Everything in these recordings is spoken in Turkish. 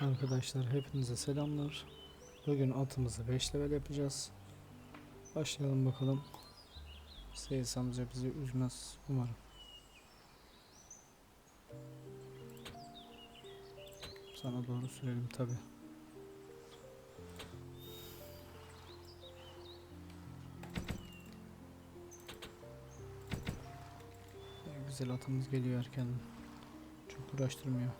Arkadaşlar hepinize selamlar. Bugün atımızı 5 level yapacağız. Başlayalım bakalım. Seyis bizi üzmez umarım. Sana doğru sürelim tabi. Güzel atımız geliyor erken. Çok uğraştırmıyor.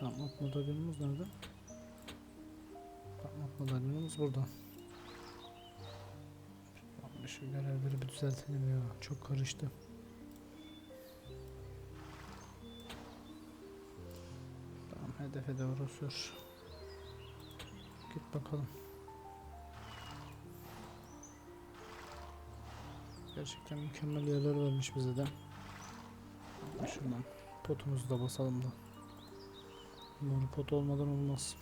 Damat madalyonumuz nerede? Damat madalyonumuz burada. Abi şu görevleri bir düzeltelim ya. Çok karıştı. Tamam hedefe doğru sür. Git bakalım. Gerçekten mükemmel yerler vermiş bize de. Şuradan potumuzu da basalım da. Mor pot olmadan olmaz.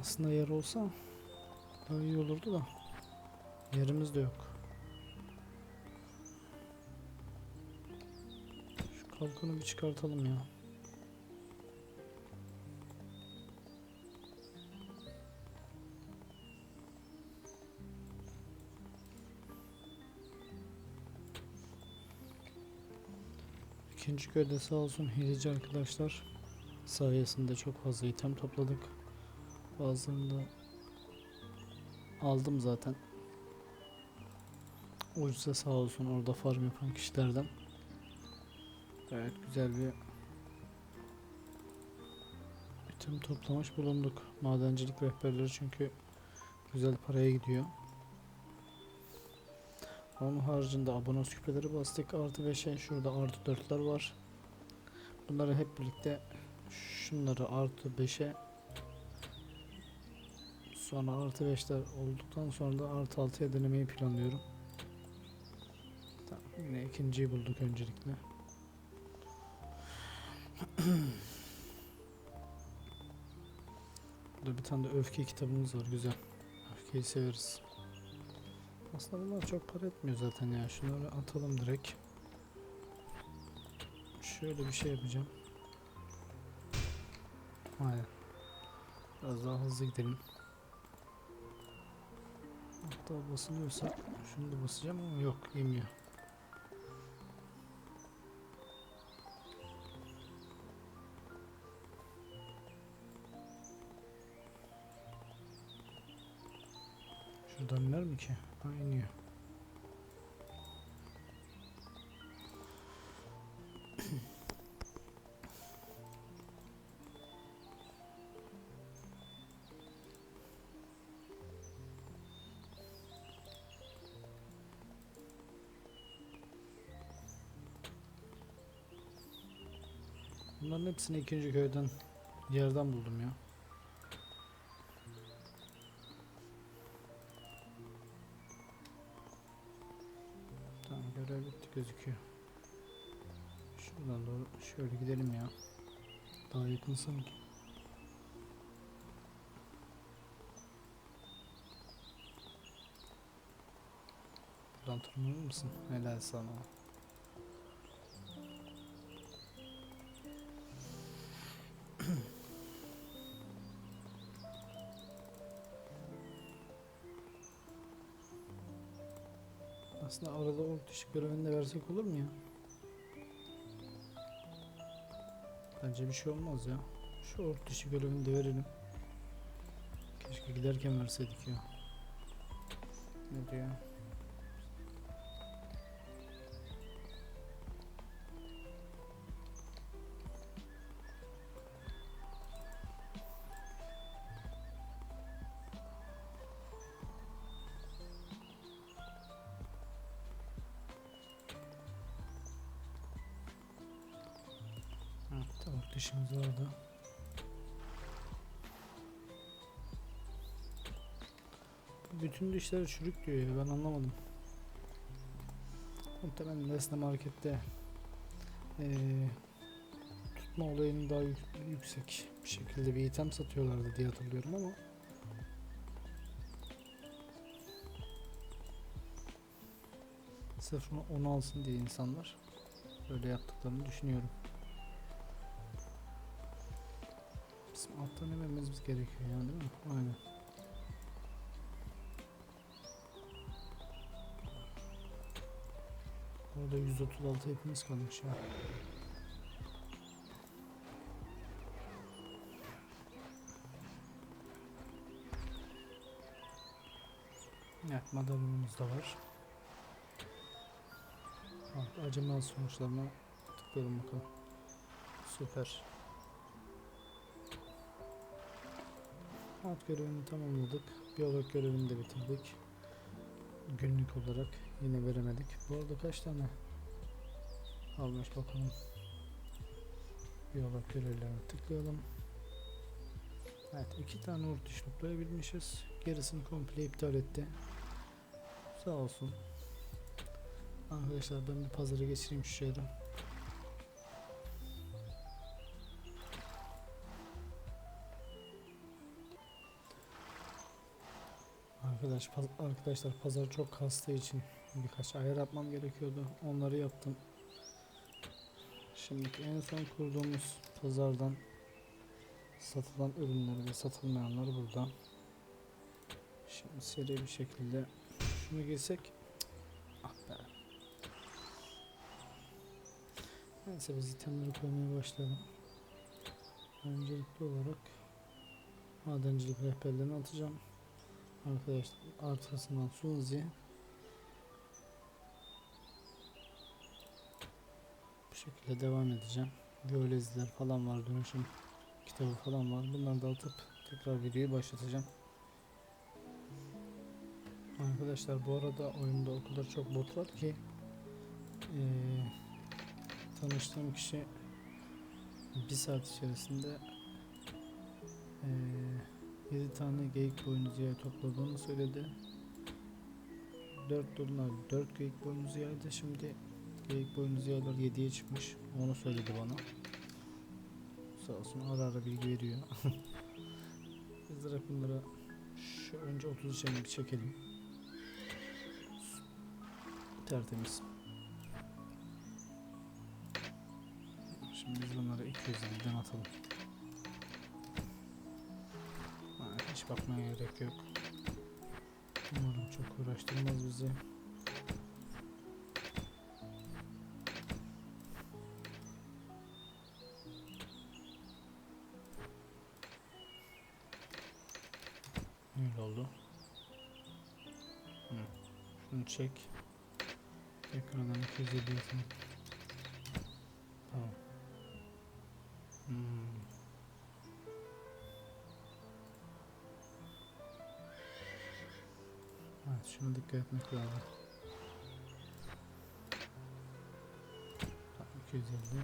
Aslında yer olsa daha iyi olurdu da yerimiz de yok. Şu kalkanı bir çıkartalım ya. İkinci köyde sağ olsun hileci arkadaşlar sayesinde çok fazla item topladık. Bazılarını da aldım zaten. Ucuza sağ olsun orada farm yapan kişilerden. Gayet güzel bir item toplamış bulunduk. Madencilik rehberleri çünkü güzel paraya gidiyor. Onun haricinde abonos küpeleri bastık. Artı 5'e şurada artı 4'ler var. Bunları hep birlikte şunları artı 5'e sonra artı 5'ler olduktan sonra da artı 6'ya denemeyi planlıyorum. Tamam, yine ikinciyi bulduk öncelikle. Burada bir tane de öfke kitabımız var güzel. Öfkeyi severiz. Aslında bunlar çok para etmiyor zaten ya. Şunları atalım direkt. Şöyle bir şey yapacağım. Aynen. Biraz daha hızlı gidelim. Hatta basılıyorsa şunu da basacağım ama yok yemiyor. Şuradan iner ki? Ha iniyor. Bunların hepsini ikinci köyden yerden buldum ya. Şöyle gidelim ya. Daha yakın sanki. Buradan tırmanır mısın? Helal sana. Aslında arada orta ışık görevini versek olur mu ya? Bence bir şey olmaz ya. Şu orta ışık görevini de verelim. Keşke giderken verseydik ya. Ne diyor? işimiz vardı. Bütün dişler çürük diyor ya ben anlamadım. Muhtemelen Nesne Market'te ee, tutma olayının daha yüksek bir şekilde bir item satıyorlardı diye hatırlıyorum ama sırf onu alsın diye insanlar böyle yaptıklarını düşünüyorum. Alttan inmemiz gerekiyor yani değil mi? Aynen. Orada 136 hepimiz kalmış ya. Evet, madalyonumuz da var. Acıma sonuçlarına tıklayalım bakalım. Süper. Alt görevini tamamladık. Biyolog görevini de bitirdik. Günlük olarak yine veremedik. Bu arada kaç tane almış bakalım. Biyolog görevlerine tıklayalım. Evet iki tane ortuş toplayabilmişiz. Gerisini komple iptal etti. Sağ olsun. Arkadaşlar ben bir pazara geçireyim şu şeyden. Arkadaş, arkadaşlar pazar çok kastığı için birkaç ayar yapmam gerekiyordu. Onları yaptım. Şimdi en son kurduğumuz pazardan satılan ürünler ve satılmayanlar burada. Şimdi seri bir şekilde şunu giysek ah be. Neyse biz itemleri koymaya başlayalım. Öncelikli olarak madencilik rehberlerini atacağım. Arkadaşlar arkasından Suzi bu şekilde devam edeceğim. Biyolojiler falan var dönüşüm kitabı falan var. Bunları da atıp tekrar videoyu başlatacağım. Arkadaşlar bu arada oyunda o kadar çok bot var ki eee, tanıştığım kişi bir saat içerisinde eee 7 tane geyik boynuzu topladığını söyledi. 4 dolar 4 geyik boynuzu yaydı. Şimdi geyik boynuzu yaylar 7'ye çıkmış. Onu söyledi bana. Sağ olsun ara ara bilgi veriyor. Biz bunlara şu önce 30 bir çekelim. Tertemiz. Şimdi biz bunları 250'den atalım. Hiç bakmaya gerek yok. Umarım çok uğraştırmaz bizi. Öyle oldu. Hı. Şunu çek. Tekrardan 250 yapalım. Şuna dikkat etmek lazım. Tamam, 250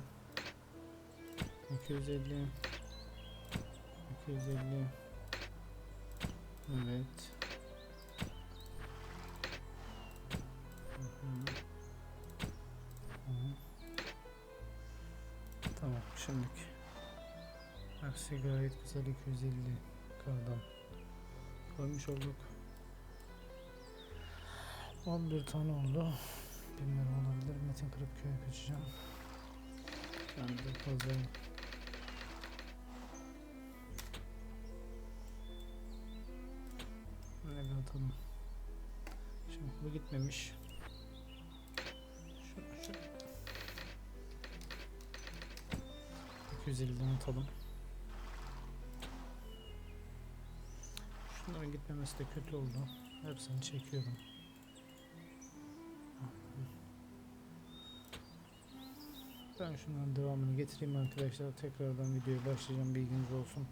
250 250 Evet. Tamam şimdilik. Aksi gayet güzel 250 kardan koymuş olduk. 11 tane oldu. Bilmiyorum olabilir. Metin kırıp köye kaçacağım. Ben de fazla Böyle atalım. Şimdi bu gitmemiş. Şu, şu. 250'den atalım. Şunların gitmemesi de kötü oldu. Hepsini çekiyorum. Ben şunların devamını getireyim arkadaşlar. Tekrardan videoya başlayacağım. Bilginiz olsun.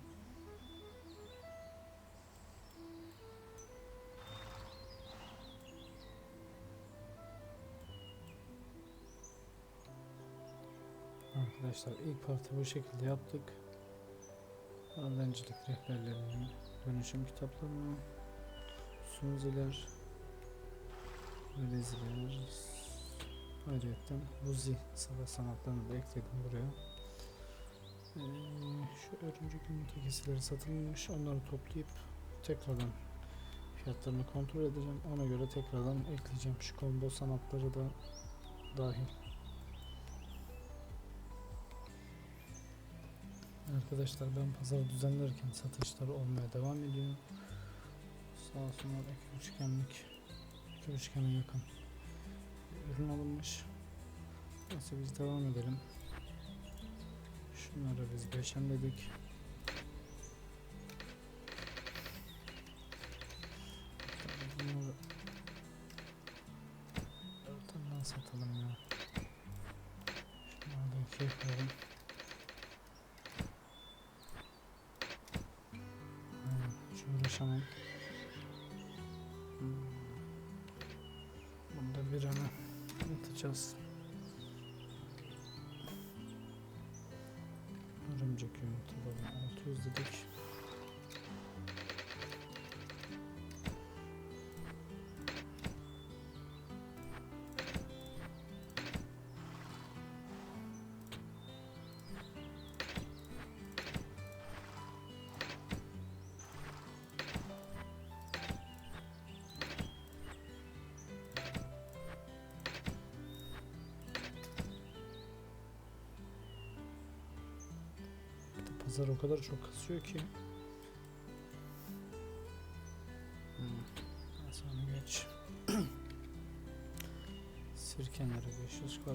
Arkadaşlar ilk partı bu şekilde yaptık. Öğrencilik rehberlerini, dönüşüm kitaplarını, sunziler, öğrenciler, ayrıca buzi savaş sanatlarını da ekledim buraya. Ee, şu örümcek yumurta kesileri satılmış. Onları toplayıp tekrardan fiyatlarını kontrol edeceğim. Ona göre tekrardan ekleyeceğim. Şu combo sanatları da dahil. Arkadaşlar ben pazarı düzenlerken satışlar olmaya devam ediyor. Sağ olsunlar iki üçgenlik, iki üçgene yakın ürün alınmış. Neyse biz devam edelim. Şunları biz. Hatta Bunları ortadan satalım ya. Şunları da ikiye koyalım. Aynen, hiç uğraşamam. Atacağız. Örümcek yumurtaları 600 dedik. Pazar o kadar çok kasıyor ki. Hmm. Sonra geç. Sirkenleri 500 kal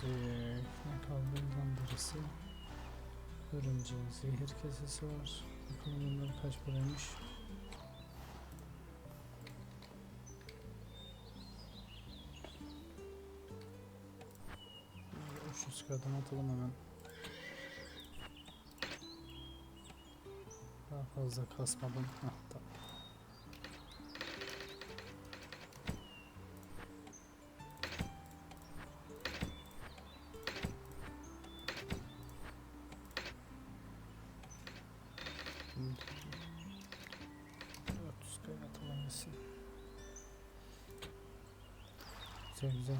Şimdi ne kaldı? Örümceğin zehir kesesi var. Bakalım bunlar kaç paraymış? 300 kadın atalım hemen. Daha fazla kasmadım. Hah, Güzel güzel.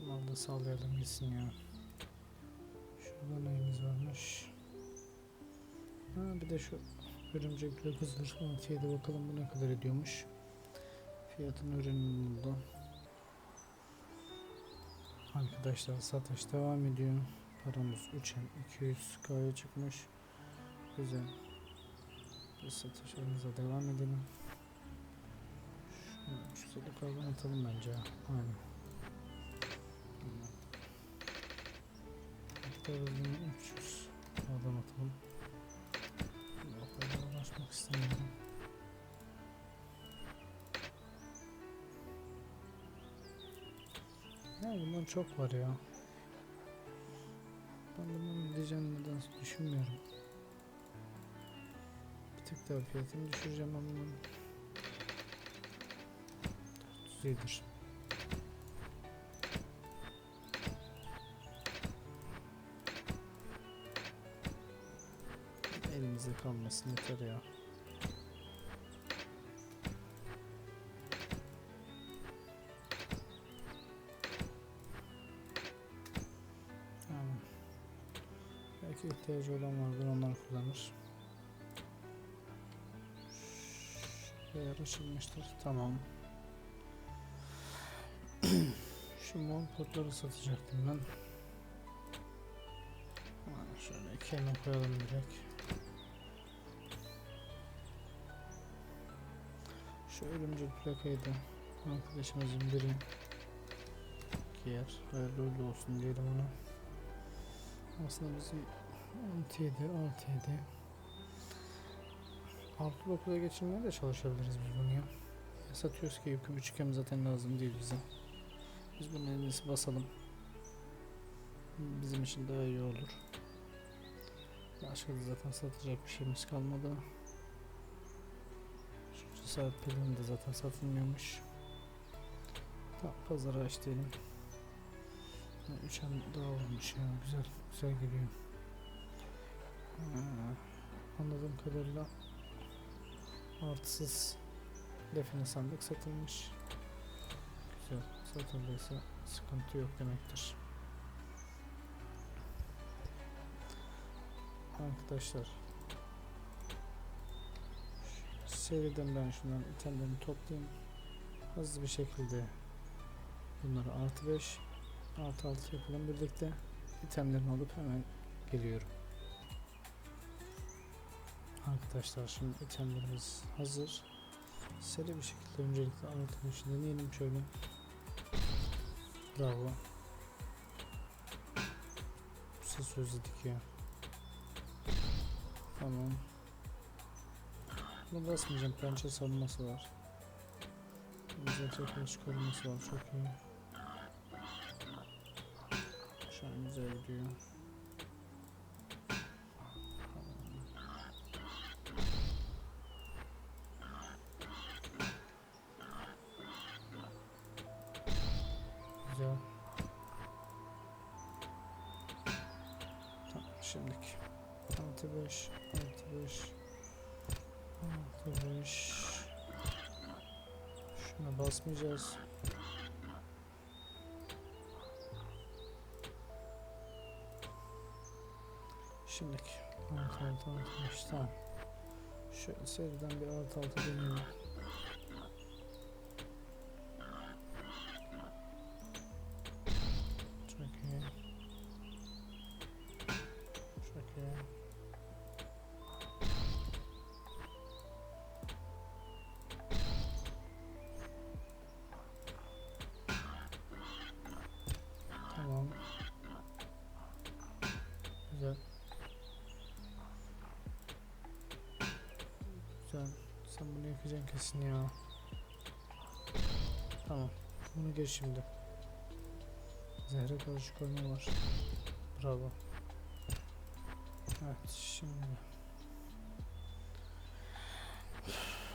Bunları da sağlayalım gitsin ya. Şurada neyimiz varmış? Ha bir de şu Örümcekli kızdır 6 bakalım bu ne kadar ediyormuş. Fiyatını öğrenelim burada. Arkadaşlar satış devam ediyor. Paramız 3'en 200k'ya çıkmış. Güzel. Biz satışlarımıza devam edelim. Şunu 350 k'dan atalım bence. Aynen. Bunu 300 k'dan atalım. Uğraşmak istemiyorum. Bundan çok var ya. Ben bunun gideceğini neden düşünmüyorum. Bir tık daha fiyatını düşüreceğim ama bunun. 400 iyidir. Elimizde kalmasın yeter ya. İhtiyacı olan vardır onlar kullanır. Yer açılmıştır. Tamam. Şu monpotları satacaktım ben. Şöyle iki yana koyalım direkt. Şu örümcek plakayı da arkadaşımızın biri giyer. Hayırlı olsun diyelim ona. Aslında bizim 6-7, 6-7 Altı dokuza geçirmeye de çalışabiliriz biz bunu ya. Satıyoruz ki yüküm üçgen zaten lazım değil bize. Biz bunun en iyisi basalım. bizim için daha iyi olur. Başka da zaten satacak bir şeyimiz kalmadı. Şu cesaret pilini de zaten satılmıyormuş. Tamam pazara aç diyelim. 3 hem daha olmuş ya güzel güzel geliyor. Anladığım kadarıyla artısız define sandık satılmış. Güzel. Satıldıysa sıkıntı yok demektir. Arkadaşlar seriden ben şundan itemlerini toplayayım. Hızlı bir şekilde bunları artı 5 artı 6 yapalım birlikte. İtemlerini alıp hemen geliyorum arkadaşlar şimdi itemlerimiz hazır seri bir şekilde öncelikle 5'i deneyelim şöyle bravo ses özledik ya Tamam. Bunu basmayacağım. Pençe savunması var. Güzel çekiliş koruması var. Çok iyi. Şu an güzel gidiyor. Şimdiki. Artı 5, artı 5, artı 5. Şuna basmayacağız. Şimdiki 6, artı 5 tamam. Şöyle seriden bir artı 6 deneyelim. Sen bunu yakacaksın kesin ya. Tamam. Bunu geç şimdi. Zehre karşı koyma var. Bravo. Evet şimdi.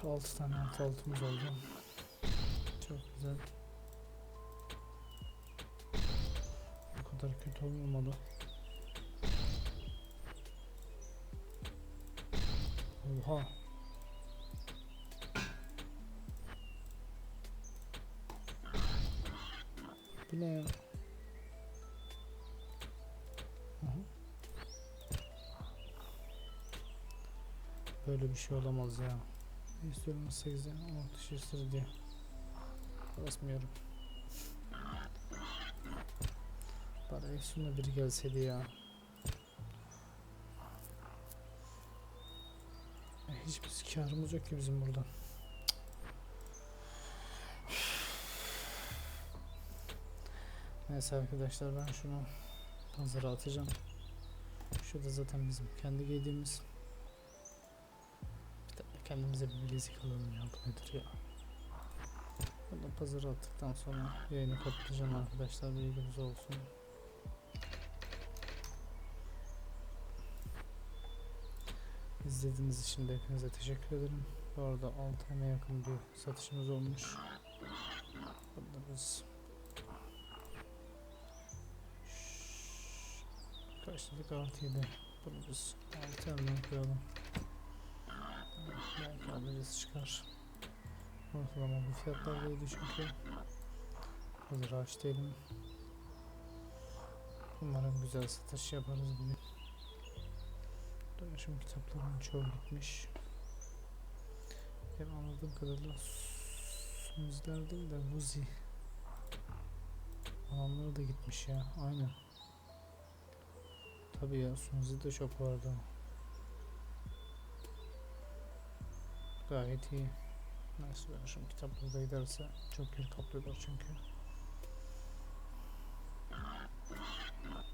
6 tane altı altımız oldu. Çok güzel. Bu kadar kötü olmamalı. Oha. Bu. Böyle bir şey olamaz ya. İstiyorum 8'e 16 şiştir diye. Basmıyorum. Bari Efsun'la biri gelseydi. Ya Hiçbir karımız yok ki bizim buradan. Neyse arkadaşlar ben şunu pazara atacağım. Şu da zaten bizim kendi giydiğimiz. Bir de kendimize bir bilezik alalım ya bu nedir ya. Bunu da pazara attıktan sonra yayını kapatacağım arkadaşlar bilginiz olsun. İzlediğiniz için de hepinize teşekkür ederim. Bu arada 6 ayına yakın bir satışımız olmuş. Burada biz Kaç dedik artı 7 Bunu biz 6 yandan koyalım. Belki alıcısı çıkar. Ortalama bu fiyatlardaydı çünkü. Hazır aç değilim. Umarım güzel satış yaparız bugün Dönüşüm kitaplarının çoğu gitmiş Benim anladığım kadarıyla Sumizler değil de Vuzi. Alanları da gitmiş ya. Aynen Tabii ya Sunzi'de çok vardı. Gayet iyi. Ben şimdi kitapları da giderse çok yer kaplıyorlar çünkü.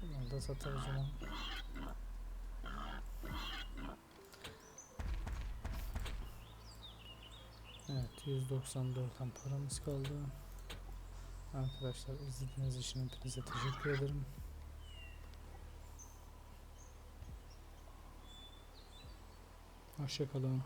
Bunları da satar o zaman. Evet 194 tane paramız kaldı. Arkadaşlar izlediğiniz için hepinize teşekkür ederim. Hoşçakalın.